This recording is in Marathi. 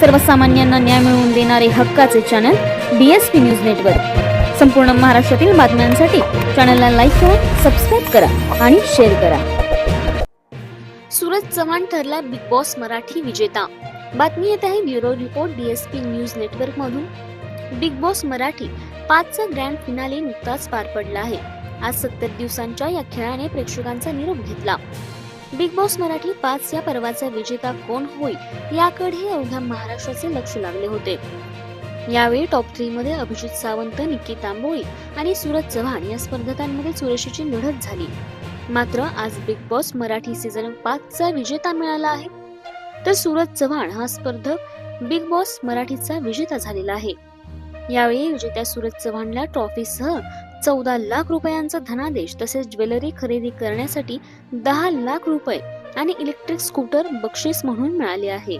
सर्वसामान्यांना न्याय मिळवून देणारे हक्काचे channel B S P news network संपूर्ण महाराष्ट्रातील बातम्यांसाठी चॅनलला लाईक करा सबस्क्राईब करा आणि शेअर करा. सूरज चव्हाण ठरला बिग बॉस मराठी विजेता. बातमी येत आहे bureau report DSP news network मधून. बिग बॉस मराठी पाचचा ग्रँड फिनाले नुकताच पार पडला आहे. आज सत्तर दिवसांच्या या खेळाने प्रेक्षकांचा निरोप घेतला. बिग बॉस मराठी पाच या पर्वाचा विजेता कोण होईल याकडे अवघ्या महाराष्ट्राचे लक्ष लागले होते. यावेळी टॉप थ्री मध्ये अभिजित सावंत निक्की तांबोळी आणि सूरज चव्हाण या स्पर्धकांमध्ये चुरशीची लढत झाली. मात्र आज बिग बॉस मराठी सीझन पाचचा विजेता मिळाला आहे. तर सूरज चव्हाण हा स्पर्धक बिग बॉस मराठीचा विजेता झालेला आहे. यावेळी विजेत्या सूरज चव्हाणला ट्रॉफीसह चौदा लाख रुपयांचा धनादेश तसेच ज्वेलरी खरेदी करण्यासाठी दहा लाख रुपये आणि इलेक्ट्रिक स्कूटर बक्षीस म्हणून मिळाले आहे.